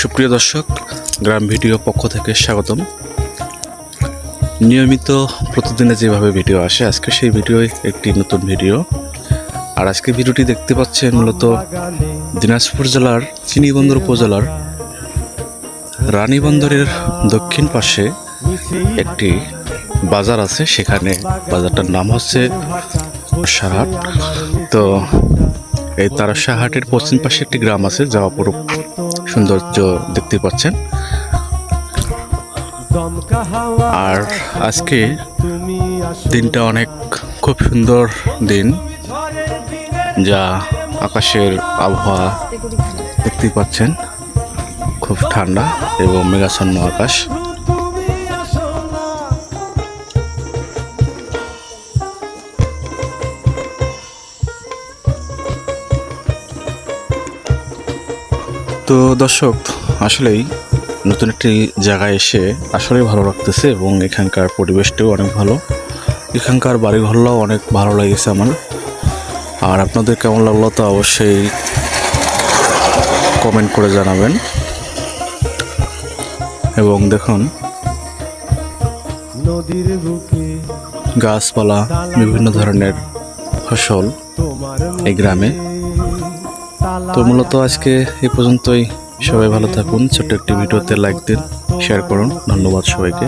সুপ্রিয় দর্শক, গ্রাম ভিডিও পক্ষ থেকে স্বাগতম। নিয়মিত প্রতিদিনে যেভাবে ভিডিও আসে, আজকে সেই ভিডিওই একটি নতুন ভিডিও। আর আজকে ভিডিওটি দেখতে পাচ্ছেন মূলত দিনাজপুর জেলার চিনিবন্দর উপজেলার রানীবন্দরের দক্ষিণ পাশে একটি বাজার আছে। সেখানে বাজারটার নাম হচ্ছে সাহাট। তো এই তারাশাহাটের পশ্চিম পাশে একটি গ্রাম আছে যা অপরূপ সৌন্দর্য দেখতে পাচ্ছেন। আর আজকে দিনটা অনেক খুব সুন্দর দিন, যা আকাশের আবহাওয়া দেখতে পাচ্ছেন। খুব ঠান্ডা এবং মেঘাচ্ছন্ন আকাশ। তো দর্শক আসলেই নতুন একটি জায়গায় এসে আসলেই ভালো লাগতেছে এবং এখানকার পরিবেশটাও অনেক ভালো। এখানকার বাড়িঘরটাও অনেক ভালো লেগেছে আমার। আর আপনাদের কেমন লাগল তা অবশ্যই কমেন্ট করে জানাবেন। এবং দেখুন নদীর বুকে গাছপালা বিভিন্ন ধরনের ফসল এই গ্রামে। তো মূলত আজকে এ পর্যন্তই। সবাই ভালো থাকুন ছোট্ট একটি ভিডিওতে লাইক দিন শেয়ার করুন। ধন্যবাদ সবাইকে।